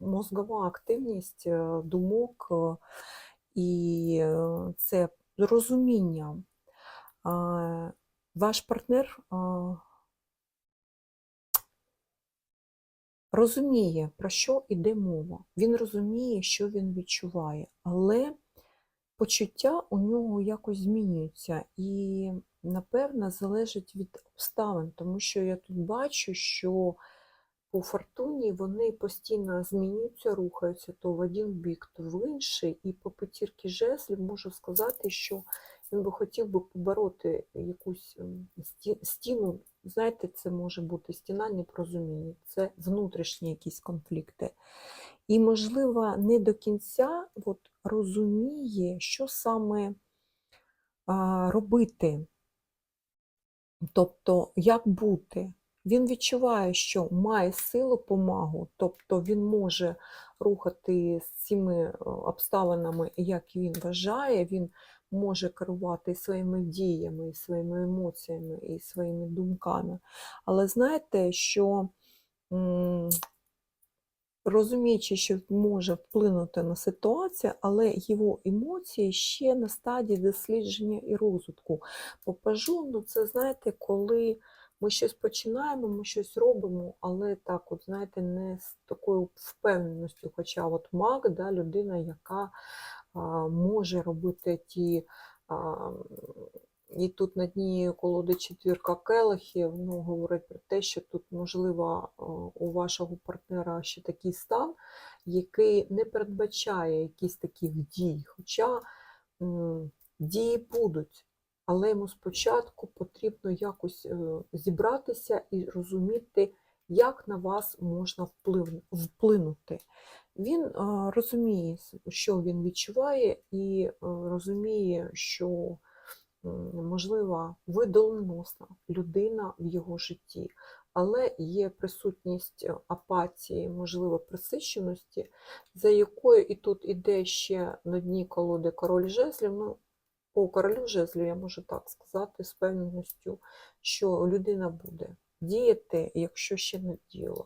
мозгова активність е, думок е, і е, це розуміння. Ваш партнер розуміє, про що йде мова. Він розуміє, що він відчуває, але почуття у нього якось змінюються і, напевно, залежить від обставин, тому що я тут бачу, що по фортуні вони постійно змінюються, рухаються то в один бік, то в інший. І по п'ятірки жезлів можу сказати, що він би хотів би побороти якусь ем, стіну. Знаєте, це може бути стіна непорозуміння, це внутрішні якісь конфлікти. І, можливо, не до кінця от, розуміє, що саме а, робити, тобто як бути. Він відчуває, що має силу помагу, тобто він може рухати з цими е, обставинами, як він вважає, він може керувати своїми діями, своїми емоціями, і своїми думками. Але знаєте, що розуміючи, що може вплинути на ситуацію, але його емоції ще на стадії дослідження і розвитку. Попажу, ну це знаєте, коли ми щось починаємо, ми щось робимо, але так, от знаєте, не з такою впевненістю. Хоча от маг, да, людина, яка а, може робити ті. А, і тут на дні колоди четвірка келихів ну, говорить про те, що тут, можливо, у вашого партнера ще такий стан, який не передбачає якісь таких дій. Хоча дії будуть, але йому спочатку потрібно якось е, зібратися і розуміти, як на вас можна вплинути. Він е, розуміє, що він відчуває, і е, розуміє, що, можливо, ви доленосна людина в його житті, але є присутність апатії, можливо, присищеності, за якою і тут іде ще на дні колоди король жезлів. Ну, по королю жезлів я можу так сказати з певністю, що людина буде діяти, якщо ще не діяла.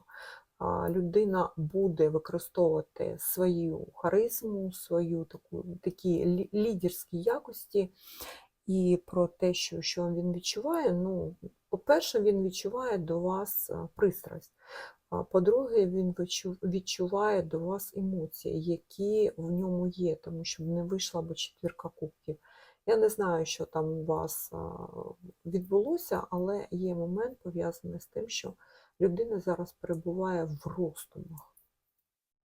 Людина буде використовувати свою харизму, свою таку, такі лідерські якості. І про те, що, що він відчуває, ну, по-перше, він відчуває до вас пристрасть. А по-друге, він відчуває до вас емоції, які в ньому є, тому що не вийшла б четвірка кубків. Я не знаю, що там у вас відбулося, але є момент пов'язаний з тим, що людина зараз перебуває в роздумах.